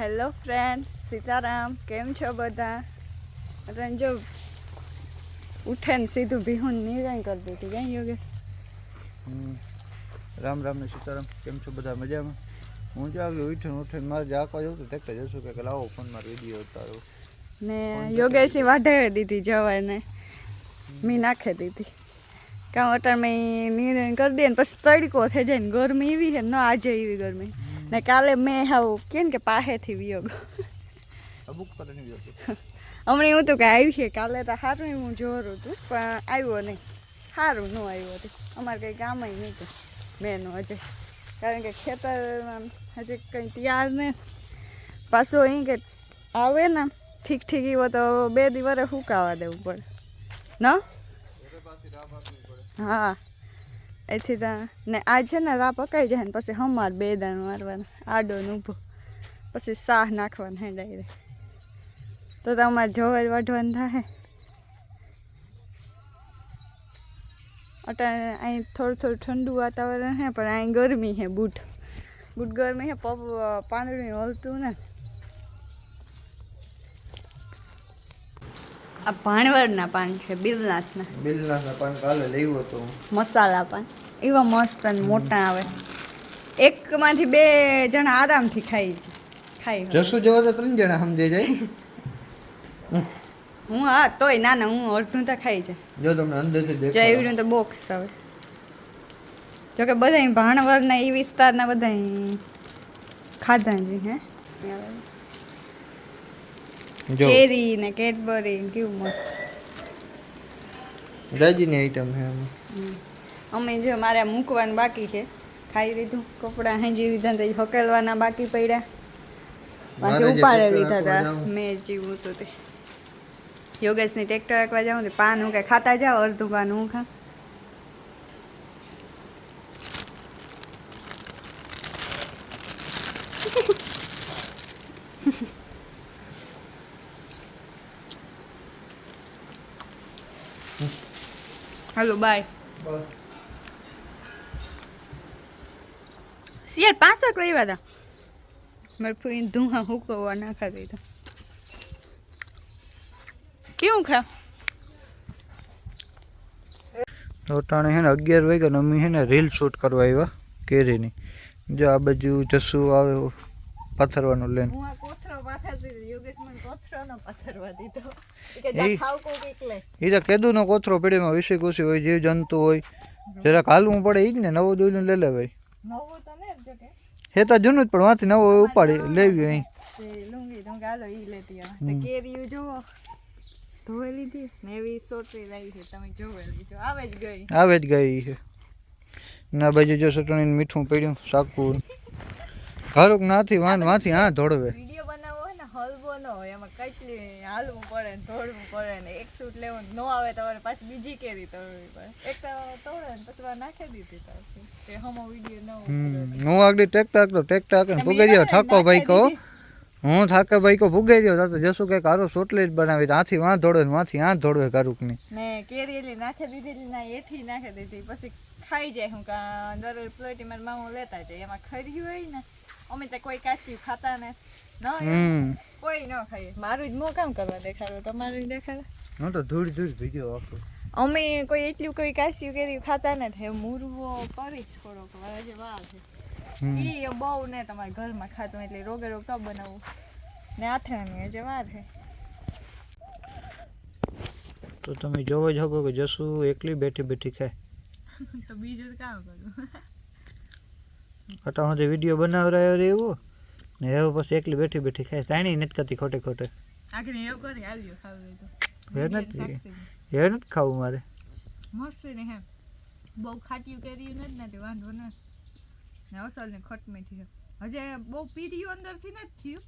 Hello friend Sitaram કેમ છો બધા? અરે જો ઉઠે ને સીધું ભીહું નિર્ણય કરી દીધું કઈ યોગેશ. રામ રામ ને સીતારામ કેમ છો બધા? મજામાં? હું જ આવ્યો ઉઠીને ઉઠીને મારે જાકવા જવું તો ટેક્ટર જશું કે લાવો ફોનમાં વીડિયો ઉતારો. ને યોગેશી વાઢાવી દીધી જવાને મેં નાખી દીધી. કાં અટાણમાં નિર્ણય કરી દે ને પછી તડકો થઈ જાય ને ગરમી એવી છે ને આજે એવી ગરમી. ને કાલે મેં હાવ કે ને કે પાસેથી વિયોગ હમણાં એવું હતું કે આવ્યું છે કાલે તો સારું હું જોરું હતું પણ આવ્યો નહીં સારું ન આવ્યું હતું અમારે કંઈ કામ નહીં હતું મેનું હજે કારણ કે ખેતરમાં હજી કંઈ તૈયાર ને પાછું અહીં કે આવે ને ઠીક ઠીક એવો તો બે દિવસે સુકાવા દેવું પડે ન હા એથી તો ને આ છે ને રા પકાઈ જાય ને પછી હમાર બે દાણ મારવાના આડો ને ઊભો. પછી શાહ નાખવાના હે ડાયરેક્ટ તો તમારે જવાર વાઢવાનું થાય અટાણે અહીં થોડું થોડું ઠંડુ વાતાવરણ હે, પણ અહીં ગરમી હે બૂટ. બૂટ ગરમી હે પપ પાંદડું હલતું ને. આ ભાણવરના પાન છે બિરનાથના બિલના પાન કાલે લેવું હતું. મસાલા પાન. એવા મસ્ત અને મોટા આવે. એકમાંથી બે જણા આરામથી ખાઈ ખાઈ. જશું જવા તો ત્રણ જણા સમજે જાય. હું હા તોય ના ના હું અડધું તો ખાઈ જાય. જો તમને અંદરથી જો તો બોક્સ આવે. જોકે બધા ભાણવરના એ વિસ્તારના બધા ખાધા છે હે. ચેરી ને કેડબરી કેવું મસ્ત. રાજીની આઈટમ છે અમે જો મારે મૂકવાનું બાકી છે. ખાઈ લીધું કપડાં હેંજી લીધા તો હકેલવાના બાકી પડ્યા. બાકી ઉપાડે લીધા હતા મેં જીવું તો તે યોગેશની ટ્રેક્ટર રાખવા જાઉં તે પાન હું કે ખાતા જાઓ અડધું પાન હું ખા હાલો બાય શિયાળ પાંચક રહ્યા હતા મારે ફૂઈ ધુઆ હુકવવા નાખા દીધા કેવું ખા લોટાણે છે ને અગિયાર વાગ્યા ને અમે છે ને રીલ શૂટ કરવા આવ્યા કેરીની. જો આ બાજુ જસુ આવે પથરવાનું લઈને નો એ- તો કેદુનો કોથરો પીડીમાં વિષય કુશી હોય જીવ જંતુ હોય. જરાક હાલવું પડે એ જ ને નવો દોઈને લઈ ને જો કે. હે તો જૂનું જ પણ વાંથી નવો ઉપાડી લેવી અહીં. તે લુંગી તો ઈ લેતી આવે. તે કેરીયું જોવો ધોઈ લીધી. ને એવી સોટરી રહી છે તમે જોવેલી જો આવે જ ગઈ. આવે જ ગઈ છે. ના બાજુ જો ચટણીને મીઠું પડ્યું સાકું ઘરુક નાથી વાનમાંથી હા ધોળવે વીડિયો બનાવવો હોય ને હલવો ન હોય એમાં કેટલી હાલવું પડે ને દોડવું પડે ને એક સૂટ લેવું ન આવે તમારે પાછી બીજી કેરી તોડવી પડે. એક તો તોડે ને પછી નાખી દીધી તો તે હમો વીડિયો ન હું આગળ ટેકતા આગળ ટેકતા આગળ ભૂગી ગયો ઠાકો ભાઈ કહો. હું થાકે ભાઈ કો ભૂગી ગયો તો જશું કે કારો સોટલે જ બનાવી. આથી વાં ધોડે ને વાંથી આ ધોડવે કારુકની. ને કેરી એટલી નાખી દીધી ના એથી નાખી દીધી. પછી ખાઈ જાય હું કા દર પ્લેટી મારા મામો લેતા જાય. એમાં ખરી હોય ને અમે તો કોઈ કાચી ખાતા ને ન. હમ. કોઈ ન ખાઈએ મારું જ મોં કામ કરવા દેખાડો તમારું દેખાડો. હું તો ધૂળ ધૂળ ભીગ્યો આખું. અમે કોઈ એટલું કોઈ કાશ્યું કેરી ખાતા નથી. મુરવો કરી થોડોક વાર હજી વાર છે. એ બહુ ને તમારા ઘરમાં ખાતું એટલે રોગે રોગ તો બનાવવું ને આથરાની હજે વાર છે. તો તમે જોવો જ હકો કે જસુ એકલી બેઠી બેઠી ખાય. તો બીજું કામ કરું. અટા હું વીડિયો બનાવરાયો રે એવો ને હવે પછી એકલી બેઠી બેઠી ખાય. તાણી નથી કરતી ખોટે ખોટે. એવું ખાવું નથી એ નથી ખાવું મારે. મસ્ત ને હે બહુ ખાટ્યું કર્યું નથી ને તે વાંધો ન. ને અસલ ને ખટ મીઠી હજે બહુ પીર્યું અંદરથી નથી થયું.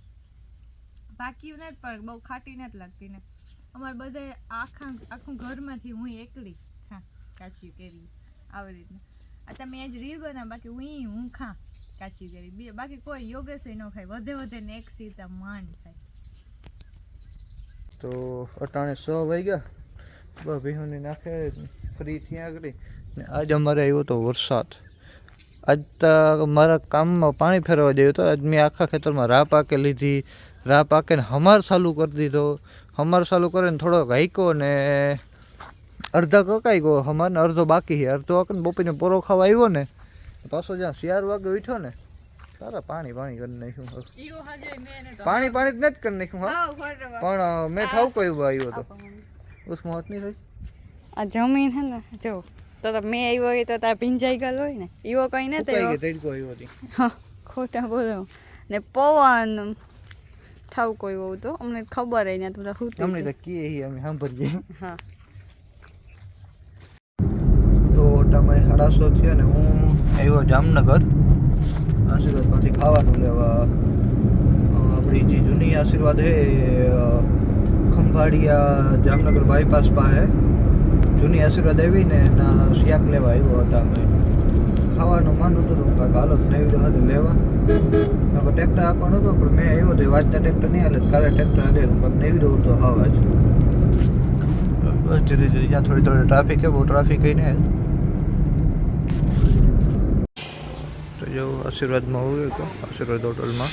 પાક્યું નથી પણ બહુ ખાટી નથી લાગતી ને. અમારે બધે આખા આખું ઘરમાંથી હું એકલી ખા કાચી કેરી આવી રીતના. આ તમે આજ રીલ બનાવ બાકી હું હું ખા. કાચી કેરી. બે, બાકી કોઈ યોગેશ ન ખાય. વધે વધે ને એક સીતા માંડ ખાય. તો અટાણે સો વાગ્યા બસ ભીહોની નાખે, ફ્રી થયા કરી ને આજ અમારે આવ્યો તો વરસાદ. આજ તો મારા કામમાં પાણી ફેરવા જેવું તો આજ મેં આખા ખેતરમાં રા પાકે લીધી. રા પાકે ને હમાર ચાલુ કરી દીધો. હમાર ચાલુ કરીને થોડોક હાઈકો ને અડધા કકાઈ ગયો. હમારને અડધો બાકી છે. અડધો ને બપોરને પોરો ખાવા આવ્યો ને પાછો જ્યાં શિયાર વાગે ઉઠ્યો ને સારા પાણી પાણી કરી નાખ્યું પાણી પાણી જ નથી કરી નાખ્યું હા. પણ મેં ઠાવકો કયું આવ્યો હતો. ઉસમાં મોત નહીં થઈ આ જમીન હે ને જો તો તો મેં આવ્યો હોય તો તાર ભીંજાઈ ગયેલો હોય ને એવો કઈ ને ગઈ તડકો આવ્યો હતી. હા ખોટા બોલો. ને પવન ઠાવકો એવો તો અમને ખબર હે ને તો તો હું અમને તો કીએ હી અમે સાંભળીએ. હા. તો તમે સાડાસો થયા ને હું આવ્યો જામનગર. આશીર્વાદમાંથી ખાવાનું લેવા આપણી જે જૂની આશીર્વાદ છે એ, ખંભાળિયા જામનગર બાયપાસ પાસે જૂની આશીર્વાદ આવી ને એના શિયાક લેવા આવ્યો હતા અમે. ખાવાનું માનું હતું હું કાંઈક હાલો નવી હાથે લેવા. નકર ટ્રેક્ટર હતો? પણ મેં આવ્યો તો વાંચતા ટ્રેક્ટર નહીં હાલે કાલે ટ્રેક્ટર હાલે હું નહીં રહ્યું તો હવા જ. ધીરે ધીરે ત્યાં થોડી થોડી ટ્રાફિક છે બહુ ટ્રાફિક નહીં. તો જો આશીર્વાદમાં હોય તો આશીર્વાદ હોટલમાં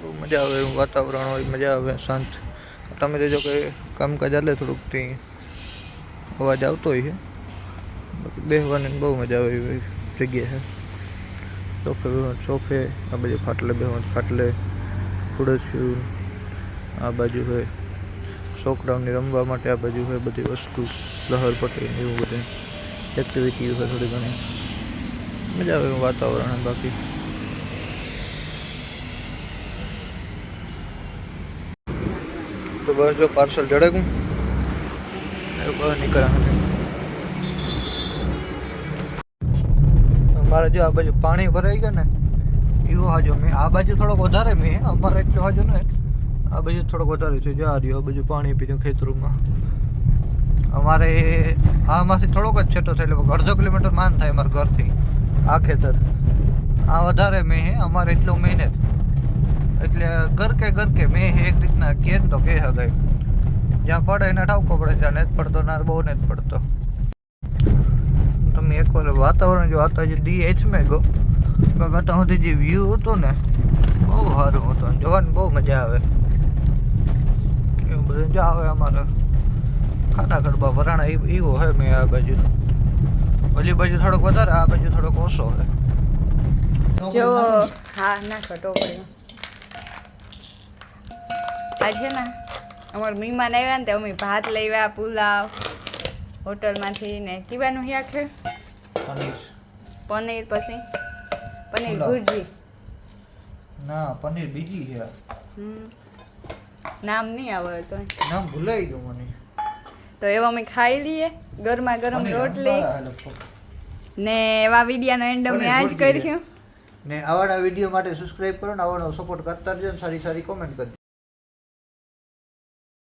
બહુ મજા આવે એવું વાતાવરણ હોય, મજા આવે, શાંત. તમે જો કે કામકાજ હાલે થોડુંક ત્યાં અવાજ આવતો હોય છે. બેસવાની બહુ મજા આવે એવી જગ્યા છે. ચોફે બેસવાનું ચોફે આ બાજુ ખાટલે બેસવાનું ખાટલે ખુડસ્યું આ બાજુ હોય, છોકરાઓને રમવા માટે આ બાજુ હોય બધી વસ્તુ, લહર પટેલ એવું બધું. એક્ટિવિટી હોય થોડી ઘણી. મજા આવે વાતાવરણ બાકી. તો બસ જો પાર્સલ જડે હું બહાર નીકળ્યા અમારે જો આ બાજુ પાણી ભરાઈ ગયા ને એવું હાજો મેં, આ બાજુ થોડોક વધારે મેં, અમારે એટલો હાજો ને, આ બાજુ થોડોક વધારે છે જો આ રહ્યું, આ બાજુ પાણી પીધું ખેતરોમાં. અમારે આમાંથી થોડોક જ છેટો થાય એટલે અડધો કિલોમીટર માન થાય અમારા ઘરથી, આ ખેતર. આ વધારે મેં હે અમારે એટલું મહેનત એટલે ઘર કે ઘર કે મેં એક રીતના કે તો કે હગાય જ્યાં પડે એને ઠાવકો પડે ત્યાં નથી પડતો, ના બહુ નથી પડતો. તમે એક વાર વાતાવરણ જો આતા જે દી એચ મેં ગો ગતા સુધી જે વ્યૂ હતો ને, બહુ સારું હતું. જોવાની બહુ મજા આવે. એવું બધું જ આવે અમારે. ખાડા ખડબા વરાણા એ- એવો હે મેં આ બાજુ ઓલી બાજુ થોડોક વધારે આ બાજુ થોડોક ઓછો હે જો હા નાખો ટોપડીમાં આ છે ને અમાર મહેમાન આવ્યા ને તે અમે ભાત લેવા પુલાવ હોટલમાંથી ને કીવાનું હિયા છે પનીર. પનીર પછી? પનીર ભુરજી. ના પનીર બીજી છે. હમ. નામ નહીં આવડતો. નામ ભૂલાઈ ગયું મને. તો એવા અમે ખાઈ લઈએ. ગરમા ગરમ રોટલી. ને એવા વિડીયાનો એન્ડ અમે આજ. કર્યું. ને આવાના વીડિયો માટે સબસ્ક્રાઇબ કરો ને આવાનો સપોર્ટ કરતા રહેજો સારી સારી કોમેન્ટ કરજો.